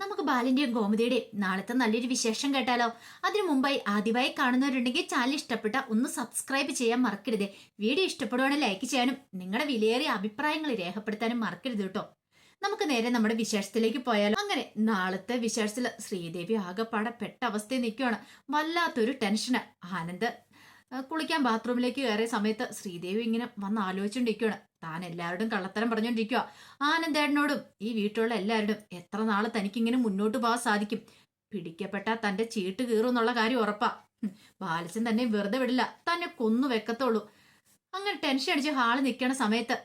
നമുക്ക് ബാലിന്റെയും ഗോമതിയുടെയും നാളത്തെ നല്ലൊരു വിശേഷം കേട്ടാലോ? അതിനു മുമ്പായി ആദ്യമായി കാണുന്നവരുണ്ടെങ്കിൽ ചാനൽ ഇഷ്ടപ്പെട്ട ഒന്ന് സബ്സ്ക്രൈബ് ചെയ്യാൻ മറക്കരുത്. വീഡിയോ ഇഷ്ടപ്പെടുവാണെങ്കിൽ ലൈക്ക് ചെയ്യാനും നിങ്ങളുടെ വിലയേറിയ അഭിപ്രായങ്ങൾ രേഖപ്പെടുത്താനും മറക്കരുത് കേട്ടോ. നമുക്ക് നേരെ നമ്മുടെ വിശേഷത്തിലേക്ക് പോയാലോ? അങ്ങനെ നാളത്തെ വിശേഷത്തിൽ ശ്രീദേവി ആകെപ്പാടെ പെട്ട അവസ്ഥയിൽ നിൽക്കുകയാണ് വല്ലാത്തൊരു ടെൻഷന് ആനന്ദ് കുളിക്കാൻ ബാത്റൂമിലേക്ക് കയറിയ സമയത്ത് ശ്രീദേവി ഇങ്ങനെ വന്ന് ആലോചിച്ചുകൊണ്ടിരിക്കുകയാണ് താൻ എല്ലാവരോടും കള്ളത്തരം പറഞ്ഞുകൊണ്ടിരിക്കുക ആനന്ദേടനോടും ഈ വീട്ടിലുള്ള എല്ലാവരോടും എത്ര നാൾ തനിക്കിങ്ങനെ മുന്നോട്ട് പോകാൻ സാധിക്കും? പിടിക്കപ്പെട്ട തന്റെ ചീട്ട് കീറും എന്നുള്ള കാര്യം ഉറപ്പാ. ബാലച്ചൻ തന്നെ വെറുതെ വിടില്ല. തന്നെ കൊന്നു വെക്കത്തുള്ളൂ അങ്ങനെ ടെൻഷൻ അടിച്ച് ഹാൾ നിൽക്കണ സമയത്ത്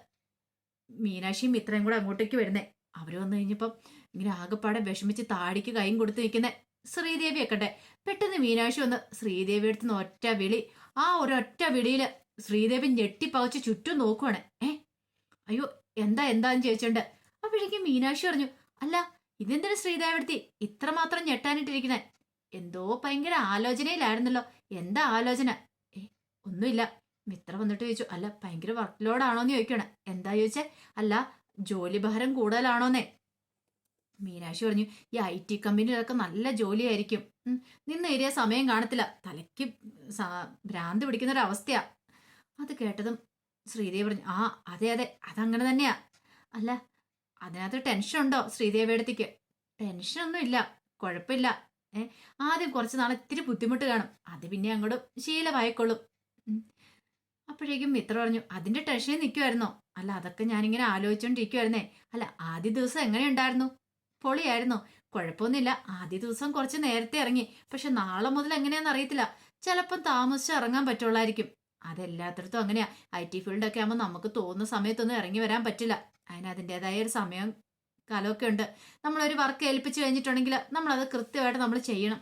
മീനാക്ഷിയും മിത്രയും കൂടെ അങ്ങോട്ടേക്ക് വരുന്നേ. അവർ വന്നു കഴിഞ്ഞപ്പം ഇങ്ങനെ ആകെപ്പാടെ വിഷമിച്ച് താടിക്ക് കൈയും കൊടുത്ത് നിൽക്കുന്നേ. ശ്രീദേവി വെക്കട്ടെ പെട്ടെന്ന് മീനാക്ഷി വന്ന് ശ്രീദേവി അടുത്ത് ഒറ്റ വിളി ആ ഒരൊറ്റ വിടിയിൽ ശ്രീദേവി ഞെട്ടിപ്പകച്ച് ചുറ്റും നോക്കുവാണ്. ഏ അയ്യോ എന്താ എന്താന്ന് ചോദിച്ചുണ്ട്. അപ്പോഴേക്കും മീനാക്ഷി പറഞ്ഞു അല്ല ഇതെന്തിനു ശ്രീദേവി അടുത്തി ഇത്രമാത്രം ഞെട്ടാനിട്ടിരിക്കണേ എന്തോ ഭയങ്കര ആലോചനയിലായിരുന്നല്ലോ. എന്താ ആലോചന? ഏ ഒന്നുമില്ല. മിത്ര വന്നിട്ട് ചോദിച്ചു അല്ല ഭയങ്കര വർക്ക് ലോഡാണോന്ന് ചോദിക്കണേ എന്താ ചോദിച്ചേ? അല്ല ജോലി ഭാരം കൂടുതലാണോന്നേ. മീനാക്ഷി പറഞ്ഞു ഈ ഐ ടി കമ്പനിയിലൊക്കെ നല്ല ജോലിയായിരിക്കും. നിന്ന് ഏരിയ സമയം കാണത്തില്ല. തലയ്ക്ക് ഭ്രാന്ത് പിടിക്കുന്ന ഒരു അവസ്ഥയാ. അത് കേട്ടതും ശ്രീദേവി പറഞ്ഞു ആ അതെ അതെ അതങ്ങനെ തന്നെയാ. അല്ല അതിനകത്ത് ടെൻഷൻ ഉണ്ടോ ശ്രീദേവി അടുത്തേക്ക്? ടെൻഷനൊന്നും ഇല്ല കുഴപ്പമില്ല. ഏ ആദ്യം കുറച്ച് നാൾ ഇത്തിരി ബുദ്ധിമുട്ട് കാണും. അത് പിന്നെ അങ്ങോട്ട് ശീലമായിക്കൊള്ളും. അപ്പോഴേക്കും മിത്ര പറഞ്ഞു അതിന്റെ ടെൻഷനിൽ നിൽക്കുമായിരുന്നോ അല്ല അതൊക്കെ ഞാനിങ്ങനെ ആലോചിച്ചോണ്ടിരിക്കുവായിരുന്നേ. അല്ല ആദ്യ ദിവസം എങ്ങനെയുണ്ടായിരുന്നു പൊളിയായിരുന്നു. കുഴപ്പമൊന്നുമില്ല. ആദ്യ ദിവസം കുറച്ച് നേരത്തെ ഇറങ്ങി. പക്ഷെ നാളെ മുതൽ എങ്ങനെയാണെന്ന് അറിയത്തില്ല. ചിലപ്പം താമസിച്ച് ഇറങ്ങാൻ പറ്റുള്ളായിരിക്കും. അതെല്ലാത്തിടത്തും അങ്ങനെയാ. ഐ ടി ഫീൽഡൊക്കെ ആകുമ്പോൾ നമുക്ക് തോന്നുന്ന സമയത്തൊന്നും ഇറങ്ങി വരാൻ പറ്റില്ല. അതിന് അതിന്റെതായ ഒരു സമയം കാലമൊക്കെ ഉണ്ട്. നമ്മളൊരു വർക്ക് ഏൽപ്പിച്ച് കഴിഞ്ഞിട്ടുണ്ടെങ്കിൽ നമ്മളത് കൃത്യമായിട്ട് നമ്മൾ ചെയ്യണം.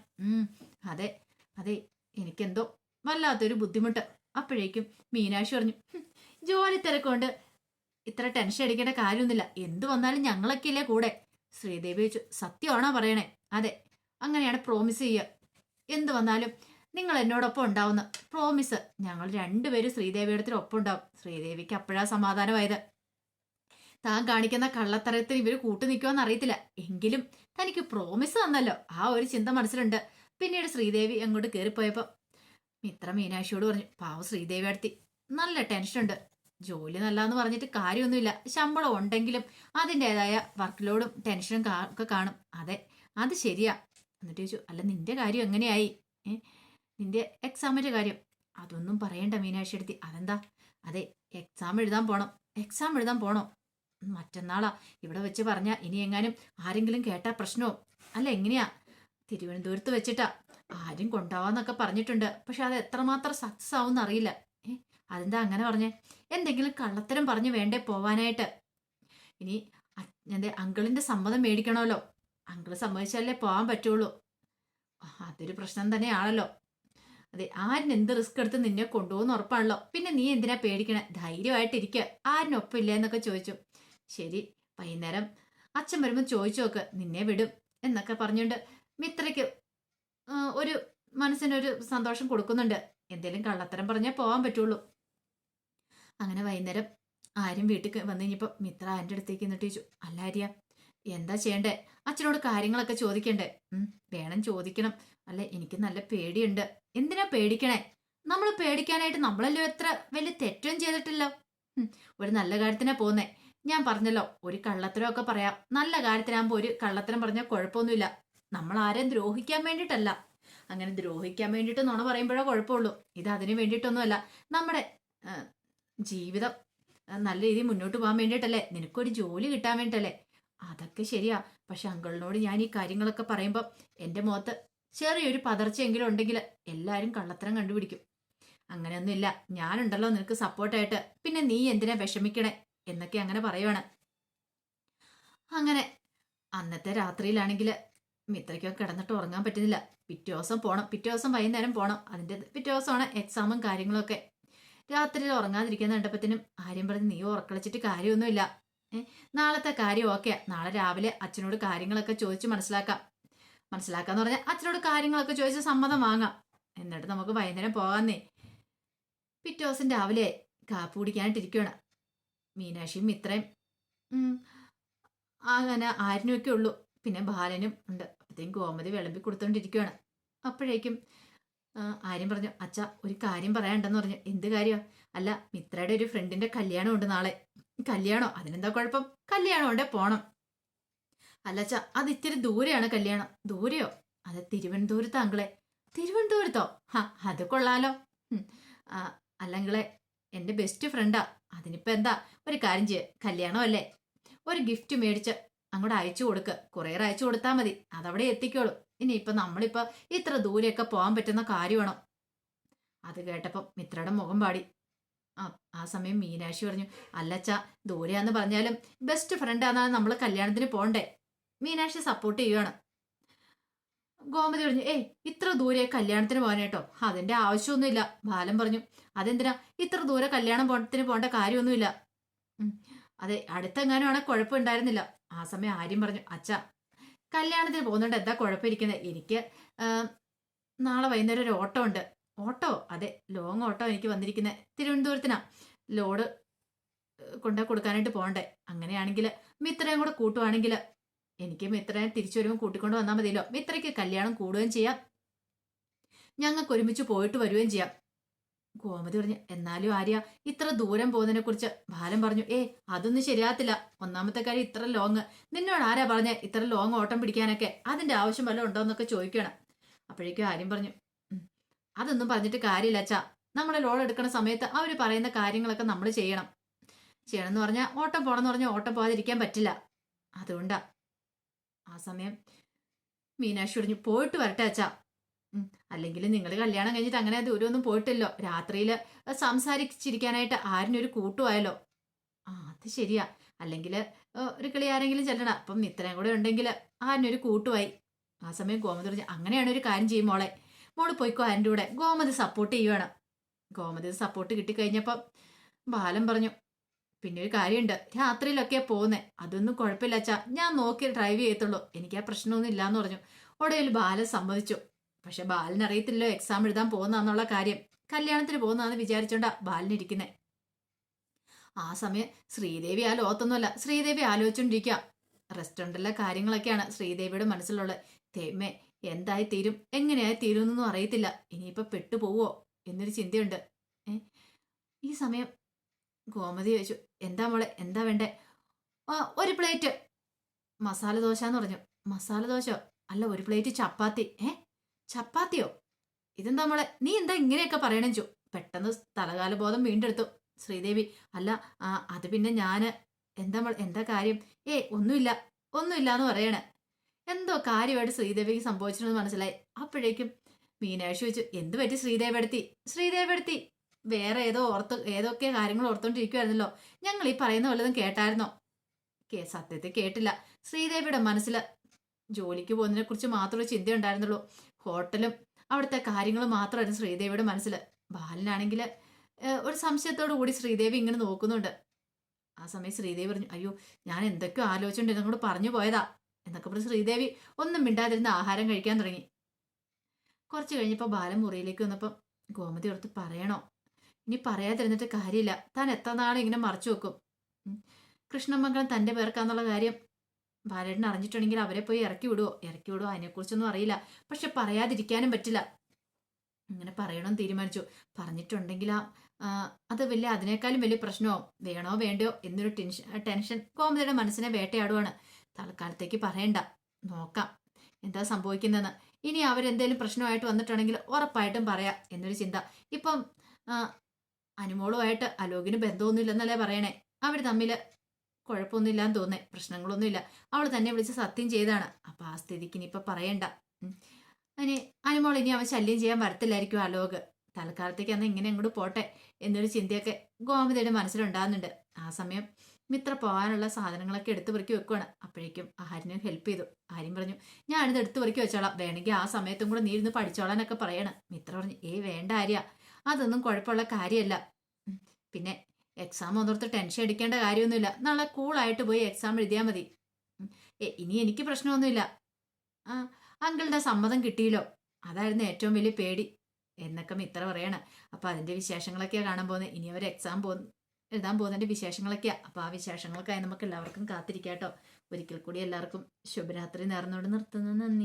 അതെ അതെ. എനിക്കെന്തോ വല്ലാത്തൊരു ബുദ്ധിമുട്ട്. അപ്പോഴേക്കും മീനാക്ഷി പറഞ്ഞു "ഹും, ജോലി തിരക്കുകൊണ്ട് ഇത്ര ടെൻഷൻ അടിക്കേണ്ട കാര്യമൊന്നുമില്ല. എന്ത് വന്നാലും ഞങ്ങളൊക്കെ ഇല്ലേ കൂടെ. ശ്രീദേവി ചോദിച്ചു സത്യമാണോ പറയണേ? അതെ. അങ്ങനെയാണ് പ്രോമിസ് ചെയ്യുക. എന്ത് വന്നാലും നിങ്ങൾ എന്നോടൊപ്പം ഉണ്ടാവുന്ന പ്രോമിസ് ഞങ്ങൾ രണ്ടുപേരും ശ്രീദേവിയുടെ ഒപ്പം ഉണ്ടാവും. ശ്രീദേവിക്ക് അപ്പോഴാ സമാധാനമായത്. താൻ കാണിക്കുന്ന കള്ളത്തരത്തിന് ഇവർ കൂട്ടു നിൽക്കുമെന്ന് അറിയത്തില്ല. എങ്കിലും തനിക്ക് പ്രോമിസ് തന്നല്ലോ. ആ ഒരു ചിന്ത മനസ്സിലുണ്ട്. പിന്നീട് ശ്രീദേവി അങ്ങോട്ട് കയറിപ്പോയപ്പോ മിത്ര മീനാക്ഷിയോട് പറഞ്ഞു പാവ ശ്രീദേവി അടുത്തി. നല്ല ടെൻഷനുണ്ട് ജോലി നല്ലാന്ന് പറഞ്ഞിട്ട് കാര്യമൊന്നുമില്ല. ശമ്പളം ഉണ്ടെങ്കിലും അതിന്റെതായ വർക്ക് ലോഡും ടെൻഷനും ഒക്കെ കാണും. അതെ അത് ശരിയാ. എന്നിട്ട് ചോദിച്ചു അല്ല നിന്റെ കാര്യം എങ്ങനെയായി? നിന്റെ എക്സാമിന്റെ കാര്യം. അതൊന്നും പറയണ്ട മീനാക്ഷി എടുത്തി. അതെന്താ? അതെ എക്സാം എഴുതാൻ പോണം. എക്സാം എഴുതാൻ പോണോ? മറ്റന്നാളാ. ഇവിടെ വെച്ച് പറഞ്ഞാ ഇനി എങ്ങാനും ആരെങ്കിലും കേട്ടാ പ്രശ്നമോ അല്ല എങ്ങനെയാ? തിരുവനന്തപുരത്ത് വെച്ചിട്ടാ. ആരും കൊണ്ടാവാന്നൊക്കെ പറഞ്ഞിട്ടുണ്ട്. പക്ഷെ അത് എത്രമാത്രം സക്സസ് ആവും ഏ അതെന്താ അങ്ങനെ പറഞ്ഞേ? എന്തെങ്കിലും കള്ളത്തരം പറഞ്ഞു വേണ്ടേ പോവാനായിട്ട്. ഇനി അ- എന്റെ അങ്കിളിന്റെ സമ്മതം മേടിക്കണമല്ലോ. അങ്കിൾ സമ്മതിച്ചാലേ പോകാൻ പറ്റുള്ളൂ. അതൊരു പ്രശ്നം തന്നെയാണല്ലോ. അതെ ആരിന് എന്ത് റിസ്ക് എടുത്ത് നിന്നെ കൊണ്ടുപോകുന്ന ഉറപ്പാണല്ലോ. പിന്നെ നീ എന്തിനാ പേടിക്കണേ? ധൈര്യമായിട്ടിരിക്കുക ആരിനൊപ്പം ഇല്ല എന്നൊക്കെ ചോദിച്ചു. ശരി വൈകുന്നേരം അച്ഛൻ വരുമ്പോൾ ചോദിച്ചു നോക്ക്. നിന്നെ വിടും എന്നൊക്കെ പറഞ്ഞുകൊണ്ട് മിത്രയ്ക്ക് ഒരു മനസ്സിനൊരു സന്തോഷം കൊടുക്കുന്നുണ്ട്. എന്തേലും കള്ളത്തരം പറഞ്ഞാൽ പോകാൻ പറ്റുള്ളൂ. അങ്ങനെ വൈകുന്നേരം ആരും വീട്ടിൽ വന്നു കഴിഞ്ഞപ്പോൾ മിത്ര എന്റെ അടുത്തേക്ക് എന്നിട്ട് ചോദിച്ചു അല്ല ആര്യ എന്താ ചെയ്യണ്ടേ? അച്ഛനോട് കാര്യങ്ങളൊക്കെ ചോദിക്കണ്ടേ? വേണം ചോദിക്കണം. അല്ല എനിക്ക് നല്ല പേടിയുണ്ട്. എന്തിനാ പേടിക്കണേ? നമ്മൾ പേടിക്കാനായിട്ട് നമ്മളല്ലോ എത്ര വലിയ തെറ്റും ചെയ്തിട്ടില്ലോ? ഒരു നല്ല കാര്യത്തിനാ പോന്നേ. ഞാൻ പറഞ്ഞല്ലോ ഒരു കള്ളത്തരമൊക്കെ പറയാം. നല്ല കാര്യത്തിനാകുമ്പോൾ ഒരു കള്ളത്തരം പറഞ്ഞാൽ കുഴപ്പമൊന്നുമില്ല. നമ്മൾ ആരെയും ദ്രോഹിക്കാൻ വേണ്ടിയിട്ടല്ല. അങ്ങനെ ദ്രോഹിക്കാൻ വേണ്ടിയിട്ട് നുണ പറയുമ്പോഴേ കുഴപ്പമുള്ളൂ. ഇത് അതിന് വേണ്ടിയിട്ടൊന്നുമല്ല. നമ്മുടെ ജീവിതം. നല്ല രീതിയിൽ മുന്നോട്ട് പോകാൻ വേണ്ടിയിട്ടല്ലേ? നിനക്കൊരു ജോലി കിട്ടാൻ വേണ്ടിയിട്ടല്ലേ? അതൊക്കെ ശരിയാ. പക്ഷെ അങ്കിളിനോട് ഞാൻ ഈ കാര്യങ്ങളൊക്കെ പറയുമ്പോൾ എന്റെ മുഖത്ത് ചെറിയൊരു പതർച്ചയെങ്കിലും ഉണ്ടെങ്കിൽ എല്ലാവരും കള്ളത്തരം കണ്ടുപിടിക്കും. അങ്ങനെയൊന്നുമില്ല. ഞാനുണ്ടല്ലോ നിനക്ക് സപ്പോർട്ടായിട്ട്. പിന്നെ നീ എന്തിനാ വിഷമിക്കണേ? എന്നൊക്കെ അങ്ങനെ പറയുവാണ്. അങ്ങനെ അന്നത്തെ രാത്രിയിലാണെങ്കിൽ മിത്രയ്ക്കൊക്കെ കിടന്നിട്ട് ഉറങ്ങാൻ പറ്റുന്നില്ല. പിറ്റേ ദിവസം പോകണം പിറ്റേ ദിവസം വൈകുന്നേരം പോകണം അതിന്റെ പിറ്റേ ദിവസമാണ് എക്സാമും കാര്യങ്ങളൊക്കെ. രാത്രിയിൽ ഉറങ്ങാതിരിക്കുന്ന കണ്ടപ്പത്തിനും ആര്യം പറഞ്ഞ് നീ ഉറക്കളിച്ചിട്ട് കാര്യമൊന്നുമില്ല. നാളത്തെ കാര്യം ഓക്കെ നാളെ രാവിലെ അച്ഛനോട് കാര്യങ്ങളൊക്കെ ചോദിച്ച് മനസ്സിലാക്കാം. മനസ്സിലാക്കാന്ന് പറഞ്ഞാൽ അച്ഛനോട് കാര്യങ്ങളൊക്കെ ചോദിച്ച് സമ്മതം വാങ്ങാം. എന്നിട്ട് നമുക്ക് വൈകുന്നേരം പോകാന്നേ. പിറ്റേ ദിവസം രാവിലെ കാപ്പ് കുടിക്കാനായിട്ടിരിക്കുകയാണ് മീനാക്ഷിയും മിത്രയും. ഉം, അങ്ങനെ ആരിനുമൊക്കെ ഉള്ളൂ. പിന്നെ ബാലനും ഉണ്ട്. അപ്പോഴത്തേക്കും ഗോമതി വിളമ്പി കൊടുത്തോണ്ടിരിക്കുകയാണ് അപ്പോഴേക്കും ആര്യം പറഞ്ഞു അച്ഛ ഒരു കാര്യം പറയാനുണ്ടെന്ന് പറഞ്ഞു. എന്ത് കാര്യോ? അല്ല മിത്രയുടെ ഒരു ഫ്രണ്ടിന്റെ കല്യാണം ഉണ്ട് നാളെ. കല്യാണോ? അതിനെന്താ കുഴപ്പം? കല്യാണം ഉണ്ടേ പോണം. അല്ല അച്ഛ അത് ഇത്തിരി ദൂരെയാണ് കല്യാണം. ദൂരെയോ? അത് തിരുവനന്തപുരത്ത് അങ്കിളെ. തിരുവനന്തപുരത്തോ? ഹാ അത് കൊള്ളാലോ. അല്ലെങ്കിലെ എന്റെ ബെസ്റ്റ് ഫ്രണ്ടാ അതിനിപ്പോ എന്താ? ഒരു കാര്യം ചെയ്യ. കല്യാണം അല്ലേ ഒരു ഗിഫ്റ്റ് മേടിച്ച് അങ്ങോട്ട് അയച്ചു കൊടുക്ക്. കൊറിയർ അയച്ചു കൊടുത്താൽ മതി. അതവിടെ എത്തിക്കോളൂ. ഇനിയിപ്പൊ നമ്മളിപ്പോ ഇത്ര ദൂരെയൊക്കെ പോകാൻ പറ്റുന്ന കാര്യമാണോ? അത് കേട്ടപ്പം മിത്രയുടെ മുഖം പാടി. ആ ആ സമയം മീനാക്ഷി പറഞ്ഞു അല്ലച്ച ദൂരെയാന്ന് പറഞ്ഞാലും ബെസ്റ്റ് ഫ്രണ്ടാന്നാണ് നമ്മൾ കല്യാണത്തിന് പോണ്ടേ? മീനാക്ഷി സപ്പോർട്ട് ചെയ്യുവാണ്. ഗോമതി പറഞ്ഞു ഏയ് ഇത്ര ദൂരെ കല്യാണത്തിന് പോകാനേട്ടോ അതിന്റെ ആവശ്യമൊന്നുമില്ല. ബാലൻ പറഞ്ഞു അതെന്തിനാ? ഇത്ര ദൂരെ കല്യാണം പോണത്തിന് പോകേണ്ട കാര്യമൊന്നുമില്ല. അതെ അടുത്തെങ്ങാനും ആണെങ്കിൽ കുഴപ്പമുണ്ടായിരുന്നില്ല ആ സമയം ആര്യം പറഞ്ഞു അച്ഛ കല്യാണത്തിന് പോകുന്നുണ്ട്. എന്താ കുഴപ്പമിരിക്കുന്നത്? എനിക്ക് നാളെ വൈകുന്നേരം ഒരു ഓട്ടോ ഉണ്ട്. ഓട്ടോ? അതെ ലോങ് ഓട്ടോ എനിക്ക് വന്നിരിക്കുന്നത് തിരുവനന്തപുരത്തിനാ. ലോഡ് കൊണ്ടു കൊടുക്കാനായിട്ട് പോകണ്ടേ. അങ്ങനെയാണെങ്കിൽ മിത്രയും കൂടെ കൂട്ടുവാണെങ്കിൽ എനിക്ക് മിത്രനെ തിരിച്ചു വരുമ്പോൾ കൂട്ടിക്കൊണ്ട് വന്നാൽ മതിയല്ലോ. മിത്രയ്ക്ക് കല്യാണം കൂടുകയും ചെയ്യാം. ഞങ്ങൾക്ക് ഒരുമിച്ച് പോയിട്ട് വരികയും ചെയ്യാം. ഗോമതി പറഞ്ഞു എന്നാലും ആര്യ ഇത്ര ദൂരം പോകുന്നതിനെ കുറിച്ച് ബാലൻ പറഞ്ഞു ഏ അതൊന്നും ശരിയാത്തില്ല ഒന്നാമത്തെ കാര്യം ഇത്ര ലോങ് നിന്നോട് ആരാ പറഞ്ഞ ഇത്ര ലോങ് ഓട്ടം പിടിക്കാനൊക്കെ? അതിന്റെ ആവശ്യം വല്ലതും ഉണ്ടോ എന്നൊക്കെ ചോദിക്കണം. അപ്പോഴേക്കും ആര്യം പറഞ്ഞു അതൊന്നും പറഞ്ഞിട്ട് കാര്യമില്ല അച്ഛാ. നമ്മളെ ലോൺ എടുക്കുന്ന സമയത്ത് അവർ പറയുന്ന കാര്യങ്ങളൊക്കെ നമ്മൾ ചെയ്യണം. ചെയ്യണം എന്ന് പറഞ്ഞാൽ ഓട്ടം പോണെന്ന് പറഞ്ഞാൽ ഓട്ടം പോകാതിരിക്കാൻ പറ്റില്ല. അതുകൊണ്ടാ. ആ സമയം മീനാക്ഷി പറഞ്ഞു പോയിട്ട് വരട്ടെ അച്ഛാ. അല്ലെങ്കിൽ നിങ്ങൾ കല്യാണം കഴിഞ്ഞിട്ട് അങ്ങനെ ദൂരമൊന്നും പോയിട്ടില്ലോ. രാത്രിയിൽ സംസാരിച്ചിരിക്കാനായിട്ട് ആരിനൊരു കൂട്ടുമായല്ലോ. ആ അത് ശരിയാ. അല്ലെങ്കിൽ ഒരു കിളി ആരെങ്കിലും ചെല്ലണം. അപ്പം ഇത്രയും കൂടെ ഉണ്ടെങ്കിൽ ആരിനൊരു കൂട്ടുമായി. ആ സമയം ഗോമതി പറഞ്ഞു അങ്ങനെയാണ് ഒരു കാര്യം ചെയ്യും മോളെ. മോൾ പോയിക്കോ ആരിന്റെ കൂടെ. ഗോമതി സപ്പോർട്ട് ചെയ്യുവാണ്. ഗോമതി സപ്പോർട്ട് കിട്ടിക്കഴിഞ്ഞപ്പം ബാലൻ പറഞ്ഞു പിന്നെ ഒരു കാര്യമുണ്ട് രാത്രിയിലൊക്കെ പോകുന്നേ അതൊന്നും കുഴപ്പമില്ല അച്ഛാ. ഞാൻ നോക്കി ഡ്രൈവ് ചെയ്യത്തുള്ളൂ. എനിക്ക് ആ പ്രശ്നമൊന്നും ഇല്ലാന്ന് പറഞ്ഞു. ഉടയിൽ ബാലൻ സമ്മതിച്ചു. പക്ഷെ ബാലൻ അറിയത്തില്ലല്ലോ എക്സാം എഴുതാൻ പോകുന്നതെന്നുള്ള കാര്യം. കല്യാണത്തിന് പോകുന്നതാന്ന് വിചാരിച്ചോണ്ടാ ബാലൻ ഇരിക്കുന്നേ ആ സമയം ശ്രീദേവി ആ ലോകത്തൊന്നുമല്ല. ശ്രീദേവി ആലോചിച്ചോണ്ടിരിക്കുക റെസ്റ്റോറന്റിലെ കാര്യങ്ങളൊക്കെയാണ് ശ്രീദേവിയുടെ മനസ്സിലുള്ളത്. തേമേ എന്തായി തീരും എങ്ങനെയായി തീരും എന്നൊന്നും അറിയത്തില്ല. ഇനിയിപ്പോ പെട്ടുപോവോ എന്നൊരു ചിന്തയുണ്ട്. ഈ സമയം ഗോമതി ചോദിച്ചു എന്താ മോളെ എന്താ വേണ്ടേ? ഒരു പ്ലേറ്റ്. മസാല ദോശ എന്ന് പറഞ്ഞു. മസാല ദോശ അല്ല ഒരു പ്ലേറ്റ് ചപ്പാത്തി. ഏ? ചപ്പാത്തിയോ? ഇതെന്താ മോളെ? നീ എന്താ ഇങ്ങനെയൊക്കെ പറയണേ ചോ പെട്ടെന്ന് തലകാല ബോധം വീണ്ടെടുത്തു. ശ്രീദേവി അല്ല അത് പിന്നെ ഞാൻ. എന്താ മോൾ എന്താ കാര്യം? ഏ ഒന്നുമില്ല. ഒന്നുമില്ല എന്ന് പറയണേ. എന്തോ കാര്യമായിട്ട് ശ്രീദേവിക്ക് സംഭവിച്ചിരുന്നു മനസ്സിലായി. അപ്പോഴേക്കും മീനാഴ്ച ചോദിച്ചു എന്ത് പറ്റി ശ്രീദേവി എടുത്തി ശ്രീദേവി എടുത്തി വേറെ ഏതോ ഓർത്ത് ഏതൊക്കെ കാര്യങ്ങൾ ഓർത്തോണ്ടിരിക്കുവായിരുന്നല്ലോ. ഞങ്ങൾ ഈ പറയുന്ന വല്ലതും കേട്ടായിരുന്നോ? കേ സത്യത്തിൽ കേട്ടില്ല. ശ്രീദേവിയുടെ മനസ്സിൽ ജോലിക്ക് പോകുന്നതിനെ കുറിച്ച് മാത്രമേ ചിന്ത ഉണ്ടായിരുന്നുള്ളൂ ഹോട്ടലും അവിടുത്തെ കാര്യങ്ങളും മാത്രമായിരുന്നു ശ്രീദേവിയുടെ മനസ്സിൽ. ബാലനാണെങ്കിൽ ഒരു സംശയത്തോടു കൂടി ശ്രീദേവി ഇങ്ങനെ നോക്കുന്നുണ്ട്. ആ സമയം ശ്രീദേവി പറഞ്ഞു അയ്യോ ഞാൻ എന്തൊക്കെയോ ആലോചിച്ചുണ്ട് കൂടെ പറഞ്ഞു പോയതാ എന്നൊക്കെ പറഞ്ഞ് ശ്രീദേവി ഒന്നും മിണ്ടാതിരുന്ന് ആഹാരം കഴിക്കാൻ തുടങ്ങി. കുറച്ച് കഴിഞ്ഞപ്പോൾ ബാലൻ മുറിയിലേക്ക് വന്നപ്പം ഗോമതി ഓർത്ത് പറയണോ? ഇനി പറയാതിരുന്നിട്ട് കാര്യമില്ല. താൻ എത്ര നാളെ ഇങ്ങനെ മറച്ചു വെക്കും? കൃഷ്ണമംഗളം തന്റെ പേർക്കാന്നുള്ള കാര്യം ബാലേട്ടൻ അറിഞ്ഞിട്ടുണ്ടെങ്കിൽ അവരെ പോയി ഇറക്കി വിടുവോ? ഇറക്കി വിടുവോ? അതിനെക്കുറിച്ചൊന്നും അറിയില്ല. പക്ഷെ പറയാതിരിക്കാനും പറ്റില്ല. ഇങ്ങനെ പറയണമെന്ന് തീരുമാനിച്ചു. പറഞ്ഞിട്ടുണ്ടെങ്കിൽ അത് വലിയ അതിനേക്കാളും വലിയ പ്രശ്നമാവും വേണോ വേണ്ടയോ? എന്നൊരു ടെൻഷൻ ടെൻഷൻ കോമതിയുടെ മനസ്സിനെ വേട്ടയാടുവാണ്. തൽക്കാലത്തേക്ക് പറയണ്ട. നോക്കാം. എന്താ സംഭവിക്കുന്നതെന്ന്. ഇനി അവരെന്തേലും പ്രശ്നമായിട്ട് വന്നിട്ടുണ്ടെങ്കിൽ ഉറപ്പായിട്ടും പറയാം എന്നൊരു ചിന്ത. ഇപ്പം അനുമോളുമായിട്ട് അലോകിന് ബന്ധമൊന്നുമില്ലെന്നല്ലേ പറയണേ. അവർ തമ്മിൽ കുഴപ്പമൊന്നുമില്ലാന്ന് തോന്നേ പ്രശ്നങ്ങളൊന്നുമില്ല. അവൾ തന്നെ വിളിച്ച് സത്യം ചെയ്താണ്. അപ്പൊ ആ സ്ഥിതിക്ക് ഇനിയിപ്പൊ പറയണ്ട. അനി അനുമോൾ ഇനി അവൻ ശല്യം ചെയ്യാൻ വരത്തില്ലായിരിക്കും അലോക്. തൽക്കാലത്തേക്ക് അന്ന് ഇങ്ങനെ അങ്ങോട്ട് പോട്ടെ എന്നൊരു ചിന്തയൊക്കെ ഗോമതിയുടെ മനസ്സിലുണ്ടാകുന്നുണ്ട് ആ സമയം മിത്ര പോകാനുള്ള സാധനങ്ങളൊക്കെ എടുത്തു പെറുക്കി വെക്കുവാണ്. അപ്പോഴേക്കും ആര്യന് ഹെൽപ്പ് ചെയ്തു. ആര്യം പറഞ്ഞു ഞാൻ ഇത് എടുത്തു പെറുക്കി വെച്ചോളാം. വേണമെങ്കിൽ ആ സമയത്തും കൂടെ നീ ഇരുന്ന് പഠിച്ചോളാനൊക്കെ പറയണം. മിത്ര പറഞ്ഞു ഏ വേണ്ട ആര്യ. അതൊന്നും കുഴപ്പമുള്ള കാര്യമല്ല. പിന്നെ എക്സാം ഒന്നോർത്ത് ടെൻഷൻ അടിക്കേണ്ട കാര്യമൊന്നുമില്ല. നാളെ കൂളായിട്ട് പോയി എക്സാം എഴുതിയാൽ മതി. ഇനി എനിക്ക് പ്രശ്നമൊന്നുമില്ല. ആ അങ്കിളുടെ സമ്മതം കിട്ടിയില്ലോ. അതായിരുന്നു ഏറ്റവും വലിയ പേടി. എന്നൊക്കെ മിത്ര പറയണ. അപ്പോൾ അതിന്റെ വിശേഷങ്ങളൊക്കെയാ കാണാൻ പോകുന്നത് ഇനി അവർ എക്സാം പോ എഴുതാൻ പോകുന്നതിന്റെ വിശേഷങ്ങളൊക്കെയാണ് അപ്പോൾ ആ വിശേഷങ്ങൾക്കായി നമുക്ക് എല്ലാവർക്കും കാത്തിരിക്കാം കേട്ടോ ഒരിക്കൽ കൂടി എല്ലാവർക്കും ശുഭരാത്രി നേർന്നോട് നിർത്തുന്നു. നന്ദി.